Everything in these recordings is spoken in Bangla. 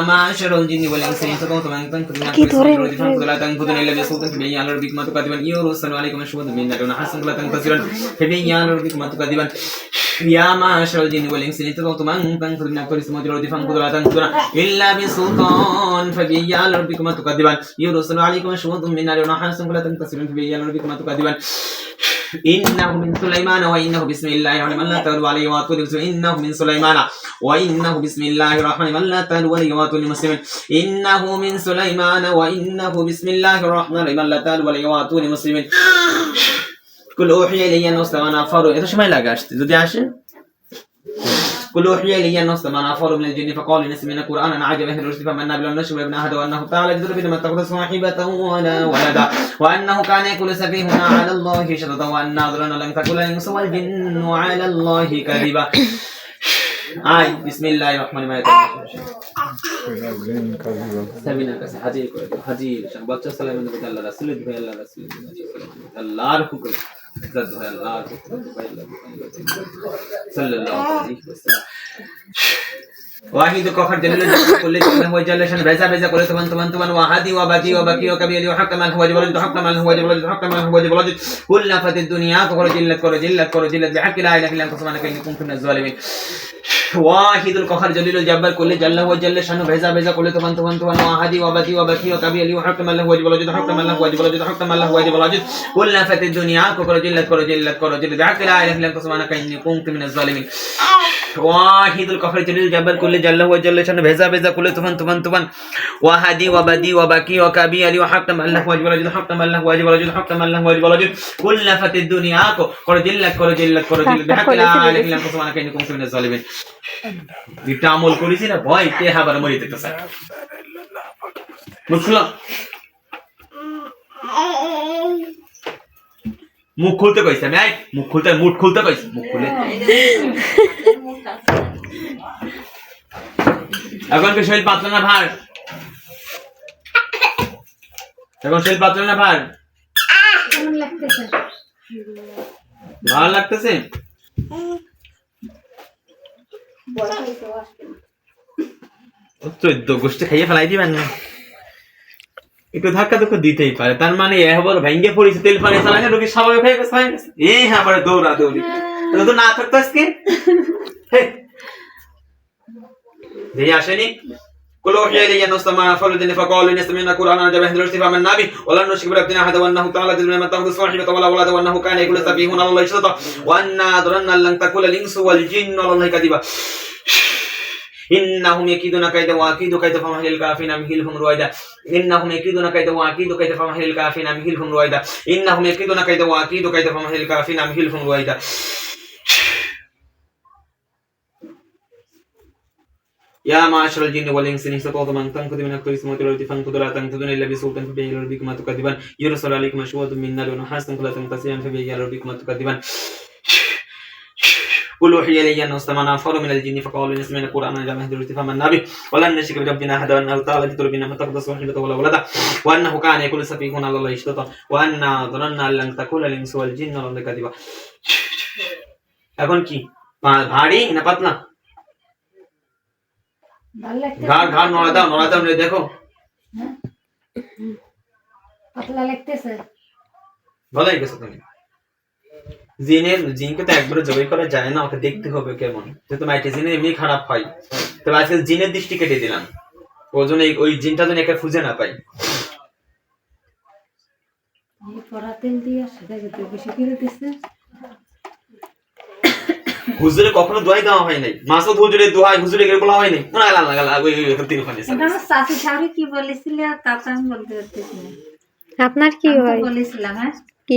معاشر الجن والإنس إن تقوم طبعا أن تنكر من أكبر رجفا فلا تنكذن إلا بسلطان فبأي على ربك ما تكذبا يرسل عليكم الشهود من نار ونحسن فلا تنكسرا فبأي على ربك ما تكذبا يا معاشر الجن والإنس إن تقوم طبعا أن تنكر من أكبر اسمه رجفا فلا تنكذن إلا بسلطان فبأي على ربك ما تكذبا يرسل عليكم الشهود من نار ونحسن فلا تنكسرا فبأي على ربك ما تكذبا إنه من سليمان وإنه بسم الله الرحمن الرحيم لا تغلوا عليه وأتوا مسلمين إنه من سليمان وإنه بسم الله الرحمن الرحيم لا تغلوا عليه وأتوا مسلمين إنه من سليمان وإنه بسم الله الرحمن الرحيم لا تغلوا عليه وأتوا مسلمين كل أوحي إلي أنه استمع نفر এত সময় লাগে আসতে যদি আসে كل أوحي إلي أنه استمع نفر من الجن فقالوا إن سمعنا قرآنا عجبا من الرشد فمنا بلم نشر ابن أحد وأنه تعالى جدر بما اتخذ صاحبة ولا ولدا وأنه كان يقول سفيهنا على الله شططا وأنا ظننا لم تقل الإنس والجن على الله كذبا আয় বিসমিল্লাহির রহমানির রহিম সাবিনার কাছে হাজির করে দাও হাজির বাচ্চা সালামের নবী আল্লাহ রাসূলের ভাই আল্লাহ রাসূলের আল্লাহর হুকুম عزت ہے اللہ کے صلی اللہ علیہ وسلم واحد کفر جلیل کل جنہ و جلشن بیسا بیسا کل تمن تمن تمن واحدی و باقی و باقی و کبیلی و حق من هو جبلد حق من هو جبلد حق من هو جبلد كل فت الدنيا كفر جلت كل جلت كل جلت بحق لا اله الا انت سبحانك اني كنت من الظالمين ওয়াহিদুল কহার জলিল জাব্বার কুল্লি জাল্লাহু ওয়া জাল্লা শানু ভেজা ভেজা কুল্লি তুমান তুমান তুমান ওয়াহাদি ওয়া বাতি ওয়া বাকি ওয়া কাবি আলী ওয়া হাকাম আল্লাহু ওয়া ওয়াজিব হাকাম আল্লাহু ওয়া ওয়াজিব হাকাম আল্লাহু ওয়াজিব ওয়াজিব কুল ফাতিদ দুনিয়া কুল জিল্লাত কুল জিল্লাত কুল জিল্লাত বিআকিলা ইলাহি লাম তাসমানা কাইন্নি কুনতু মিনাজ জালিমিন ওয়াহিদুল কফর জলিল জাব্বার কুল্লি ওয়া জাল্লা শান ভেজা ভেজা কুল্লি তুফান তুফান তুফান। ওয়াহাদি ওয়া বাদি ওয়া বাকি ওয়া কাবি আলি ওয়া হাক্কাম আল্লাহ ওয়াজিব ওয়াজিদ হাক্কাম আল্লাহ ওয়াজিব ওয়াজিদ হাক্কাম আল্লাহ ওয়াজিব ওয়াজিদ। কুল্লা ফাতিদ দুনিয়া কো করে জিল্লাত করে জিল্লাত করে জিল্লাত বিহাক্কি লা কুনতু জালিমিন। এটা আমল করেছি না ভয় তে হাবার মরিতে তো স্যার মুখ মুখ খুলতে কইছে আমি আই মুখ খুলতে মুখ খুলতে কইছে মুখ খুলে। এখন কি শরীর পাতলা না ভার এখন শরীর পাতলা না ভার ভালো লাগতেছে? চোদ্দ গোষ্ঠী খাইয়ে ফেলাই দিবেন না। একটু ধাক্কা ধুক্কা দিতেই পারে। তার মানে এবার ভেঙ্গে পড়েছে, তেল পানি চালানে রোগী স্বাভাবিক হয়ে গেছে এই হ্যাঁ আবার দৌড়া দৌড়ি তো না থাকতো আজকে? হে। যেই আসেনি كل أوحي إلي أنه استمع نفر الجن فقالوا إن سمعنا قرآنا عجبا من الرشد فآمنا به ولن نشرك بربنا أحدا وأنه تعالى جل من اتخذ صاحبة ولا ولد وأنه كان يقول سفيهنا على الله شططا وأنا ظننا أن لن تقول الإنس والجن على الله كذبا إنهم يكيدون كيدا وأكيد كيدا فمهل الكافرين أمهلهم رويدا إنهم يكيدون كيدا وأكيد كيدا فمهل الكافرين أمهلهم رويدا إنهم يكيدون كيدا وأكيد كيدا فمهل الكافرين أمهلهم رويدا يا معاشر الجن والإنس إن استطعتم أن تنفذوا من أقطار السماوات والأرض فانفذوا لا تنفذون إلا بسلطان فبأي آلاء ربكما تكذبان يرسل عليكم شهود من نار ونحاس فلا تنتصرون فبأي آلاء ربكما تكذبان قل أوحي إلي أنه استمع نفر من الجن فقالوا إن سمعنا قرآنا عجبا من الرشد فآمنا به ولن نشرك بربنا أحدا وأنه تعالى جد ربنا ما اتخذ صاحبة ولا ولدا وأنه كان يقول سفيهنا على الله شططا وأنا ظننا أن لن تقول الإنس والجن على الله كذبا এখন কি পা- ভারী না পাতলা ভালো লাগতেছে ঘাড় ঘাড় নড়া দাও নড়া দাও দেখো। পাতলা লাগতেছে। ভালোই গেছো তুমি জিনের জিনকে তো একবারে জবাই করা যায় না ওকে দেখতে হবে কেমন। যেহেতু মাইটে জিনের এমনি খারাপ হয়। তবে আজকে জিনের দৃষ্টি কেটে দিলাম। ওই জন্য ওই জিনটা যেন একে খুঁজে না পাই। পরা তেল দিয়ে সেটা বেশি করে দিচ্ছে হুজুরে কখনো দোয়াই দেওয়া হয় নাই। মাসুদ হুজুরে দোয়াই হুজুরে গেলে বলা হয় নাই। না লাগা লাগা লাগা ওই ওই তিন ওখানে শাশু শাড়ি কি বলেছিল? তা তো আমি বলতে পারতেছি না। আপনার কি হয়? বলেছিলাম হ্যাঁ? কি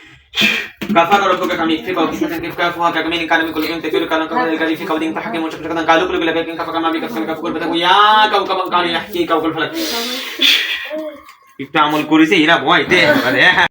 ربك كيف كيف فها كك من كان من كل كنت كيف كان كك كان في كبدين تحك موجب شك كان قالوا لك لك كان كفى كما بك كفى كفى قربتك ويا كوكب كان يحكي كوكب فلك কত করে শোনা যাচ্ছে كفى ربك كما يكفي كيف كيف كان فها كك من كان من كل كنت كيف كان كك كان في كبدين تحك موجب قالوا لك لك كان كفى كما بك كفى كفى قربتك ويا كوكب كان يحكي كوكب فلك كفى ربك كما يكفي كيف كان كيف كان فها كك من كان من كل كنت كيف كان كك في كبدين تحك موجب شك كان قالوا لك لك كان كفى كما بك كفى كفى قربتك ويا كوكب كان يحكي كوكب فلك একটু আমল করেছে এরা ভয় দে